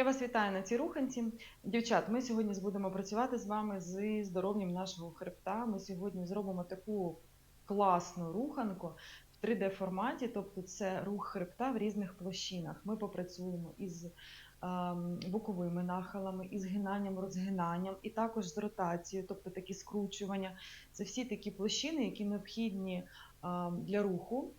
Я вас вітаю на цій руханці. Дівчат, ми сьогодні будемо працювати з вами з здоров'ям нашого хребта. Ми сьогодні зробимо таку класну руханку в 3D форматі, тобто це рух хребта в різних площинах. Ми попрацюємо із ем, боковими нахилами, із гинанням, розгинанням, і також з ротацією, тобто такі скручування. Це всі такі площини, які необхідні ем, для руху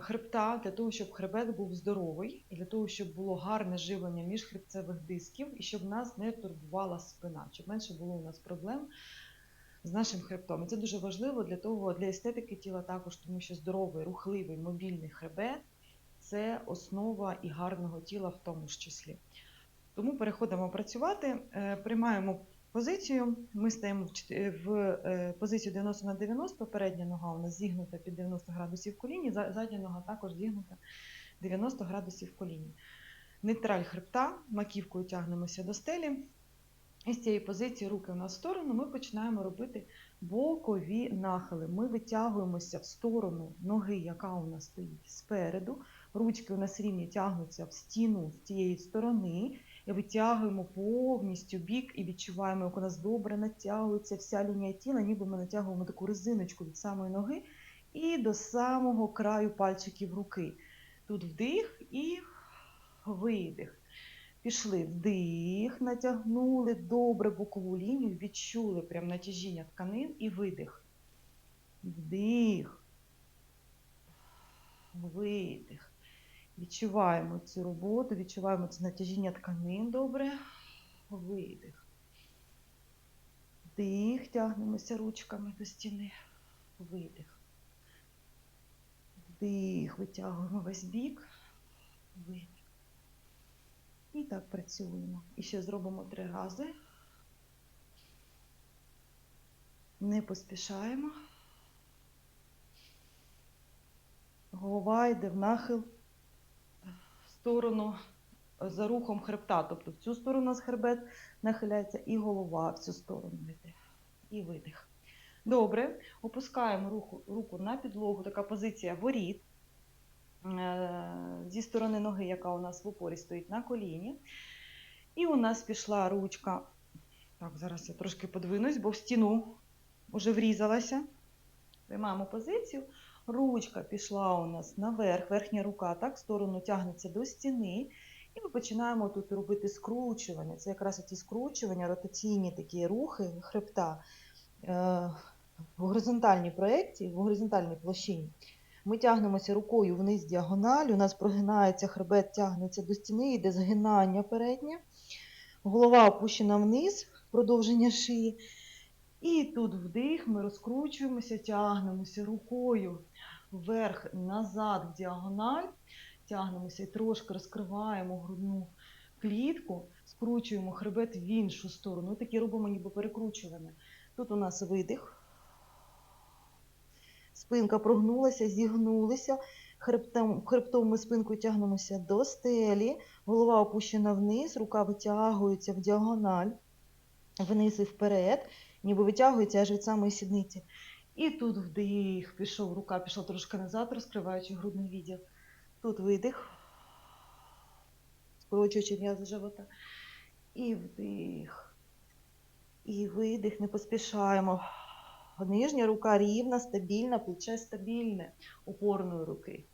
хребта для того, щоб хребет був здоровий, і для того, щоб було гарне живлення міжхребцевих дисків, і щоб нас не турбувала спина, щоб менше було у нас проблем з нашим хребтом. І це дуже важливо для того, для естетики тіла також, тому що здоровий, рухливий, мобільний хребет це основа і гарного тіла в тому ж числі. Тому переходимо працювати, е, приймаємо позицію. Ми стаємо в в е, позицію 90 на 90, передня нога у нас зігнута під 90 градусів в коліні, задня нога також зігнута 90 градусів в коліні. Нейтраль хребта, маківкою тягнемося до стелі. І з цієї позиції руки у нас в сторону, ми починаємо робити бокові нахили. Ми витягуємося в сторону ноги, яка у нас стоїть спереду. Ручки у нас рівні тягнуться в стіну з цієї сторони. І витягуємо повністю бік і відчуваємо, як у нас добре натягується вся лінія тіла, ніби ми натягуємо таку резиночку від самої ноги і до самого краю пальчиків руки. Тут вдих і видих. Пішли вдих, натягнули добре бокову лінію, відчули прям натяжіння тканин і видих. Вдих. Видих. Відчуваємо цю роботу, відчуваємо це натяжіння тканин добре. Видих. Вдих, тягнемося ручками до стіни. Видих. Вдих, витягуємо весь бік. Видих. І так працюємо. І ще зробимо три рази. Не поспішаємо. Голова йде в нахил сторону е, за рухом хребта. Тобто в цю сторону у нас хребет нахиляється, і голова в цю сторону йде. І видих. Добре. Опускаємо руку, руку на підлогу. Така позиція воріт. Е, Зі сторони ноги, яка у нас в упорі стоїть на коліні. І у нас пішла ручка. Так, зараз я трошки подвинусь, бо в стіну вже врізалася. Приймаємо позицію. Ручка пішла у нас наверх, верхня рука так, в сторону тягнеться до стіни. І ми починаємо тут робити скручування. Це якраз ці скручування, ротаційні такі рухи хребта е, в горизонтальній проєкції, в горизонтальній площині. Ми тягнемося рукою вниз діагональ, у нас прогинається хребет, тягнеться до стіни, йде згинання переднє. Голова опущена вниз, продовження шиї. І тут вдих, ми розкручуємося, тягнемося рукою вверх, назад в діагональ. Тягнемося і трошки розкриваємо грудну клітку, скручуємо хребет в іншу сторону. Такі робимо ніби перекручування. Тут у нас видих. Спинка прогнулася, зігнулися. Хребтом, хребтом ми спинкою тягнемося до стелі. Голова опущена вниз, рука витягується в діагональ, вниз і вперед, ніби витягується аж від самої сідниці. І тут вдих, пішов, рука пішла трошки назад, розкриваючи грудний відділ. Тут видих, скорочуючи м'язи живота. І вдих. І видих, не поспішаємо. Нижня рука рівна, стабільна, плече стабільне опорної руки.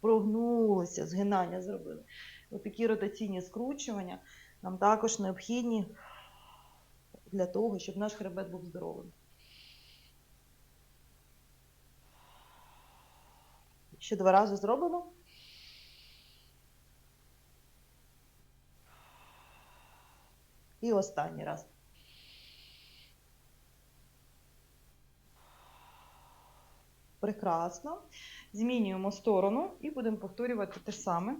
Прогнулися, згинання зробили. Ось такі ротаційні скручування нам також необхідні для того, щоб наш хребет був здоровим. Ще два рази зробимо. І останній раз. Прекрасно. Змінюємо сторону і будемо повторювати те саме,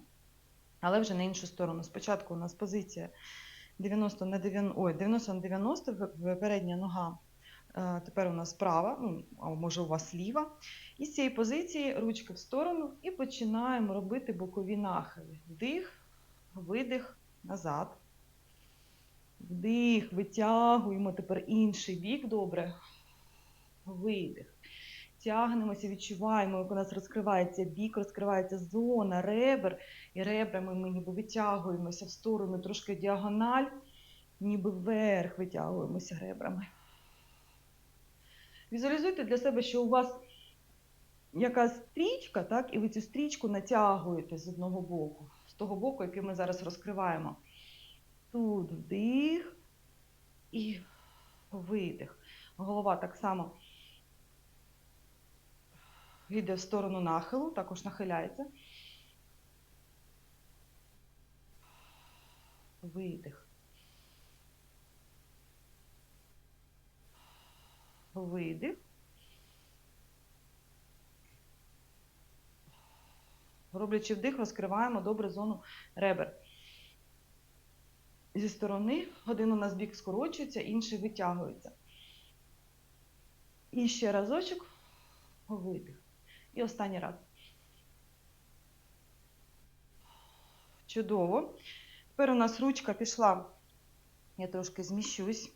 але вже на іншу сторону. Спочатку у нас позиція 90 на 90, ой, 90 на 90, в- в- передня нога. е, Тепер у нас права, ну, а може у вас ліва. І з цієї позиції ручки в сторону і починаємо робити бокові нахили. Вдих, видих, назад. Вдих, витягуємо тепер інший бік, добре. Видих. Тягнемося, відчуваємо, як у нас розкривається бік, розкривається зона ребер, і ребрами ми ніби витягуємося в сторону, трошки діагональ, ніби вверх витягуємося ребрами. Візуалізуйте для себе, що у вас якась стрічка, так, і ви цю стрічку натягуєте з одного боку, з того боку, який ми зараз розкриваємо. Тут вдих і видих. Голова так само йде в сторону нахилу, також нахиляється. Видих. Видих. Роблячи вдих, розкриваємо добре зону ребер. Зі сторони один у нас бік скорочується, інший витягується. І ще разочок видих. І останній раз. Чудово. Тепер у нас ручка пішла. Я трошки зміщусь.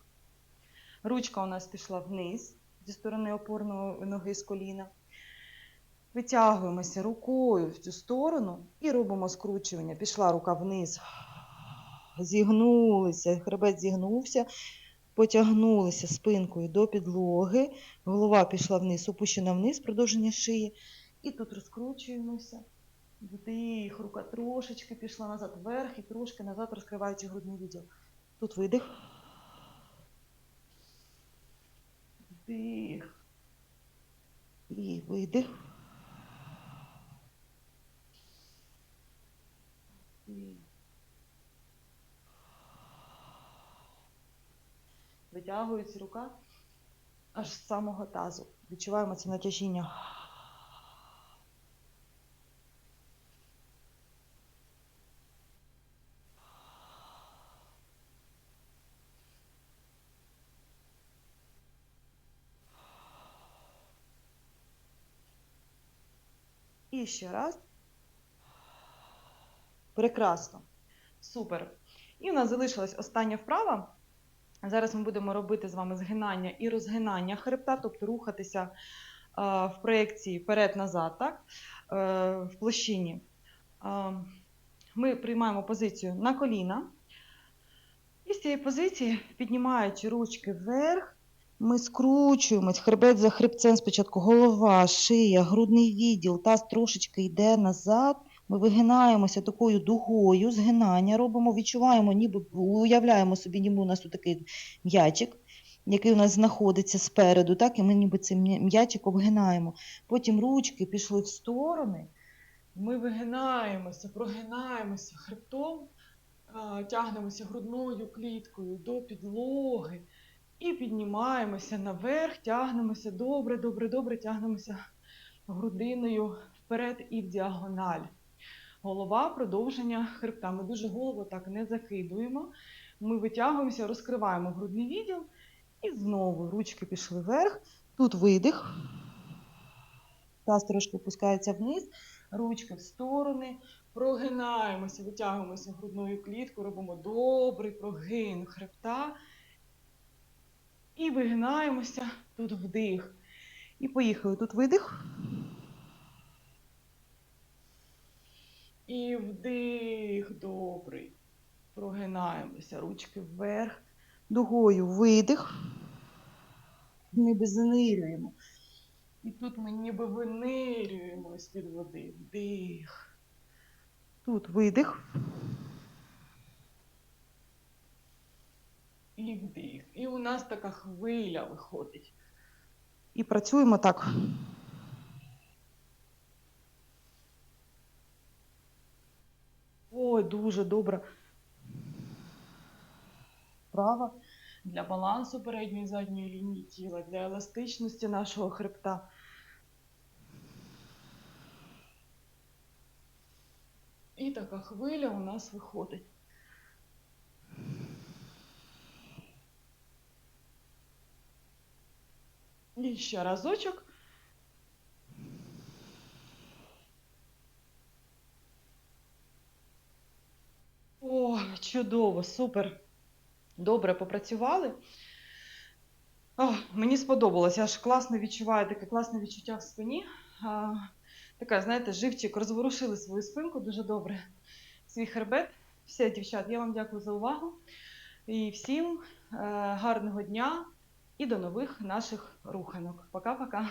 Ручка у нас пішла вниз зі сторони опорної ноги з коліна. Витягуємося рукою в цю сторону і робимо скручування. Пішла рука вниз. Зігнулися, хребет зігнувся, потягнулися спинкою до підлоги, голова пішла вниз, опущена вниз, продовження шиї. І тут розкручуємося. Вдих, рука трошечки пішла назад вверх і трошки назад розкриваючи грудний відділ. Тут видих. Вдих. І видих. Вдих. Витягується рука аж з самого тазу. Відчуваємо це натяжіння. І ще раз. Прекрасно. Супер. І у нас залишилась остання вправа. Зараз ми будемо робити з вами згинання і розгинання хребта, тобто рухатися в проєкції вперед-назад, так? Е, в площині. Ми приймаємо позицію на коліна. І з цієї позиції, піднімаючи ручки вверх, ми скручуємось, хребет за хребцем спочатку голова, шия, грудний відділ, таз трошечки йде назад. Ми вигинаємося такою дугою, згинання робимо, відчуваємо, ніби уявляємо собі, ніби у нас тут такий м'ячик, який у нас знаходиться спереду, так, і ми ніби цей м'ячик обгинаємо. Потім ручки пішли в сторони. Ми вигинаємося, прогинаємося хребтом, тягнемося грудною кліткою до підлоги і піднімаємося наверх, тягнемося добре, добре, добре, тягнемося грудиною вперед і в діагональ. Голова продовження хребта. Ми дуже голову так не закидуємо. Ми витягуємося, розкриваємо грудний відділ і знову ручки пішли вверх. Тут видих. Таз трошки опускається вниз, ручки в сторони, прогинаємося, витягуємося грудною кліткою, робимо добрий прогин хребта. І вигинаємося, тут вдих. І поїхали. Тут видих. І вдих, добрий. Прогинаємося, ручки вверх. Дугою видих. Ніби занирюємо. І тут ми ніби винирюємо з-під води. Вдих. Тут видих. І вдих. І у нас така хвиля виходить. І працюємо так. Ой, дуже добра. Права для балансу передньої і задньої лінії тіла, для еластичності нашого хребта. І така хвиля у нас виходить. І ще разочок. О, чудово, супер. Добре попрацювали. Ох, мені сподобалось, я ж класно відчуваю таке класне відчуття в спині. А, така, знаєте, живчик, розворушили свою спинку дуже добре. Свій хребет. Все, дівчат, я вам дякую за увагу. І всім е, гарного дня і до нових наших руханок. Пока-пока.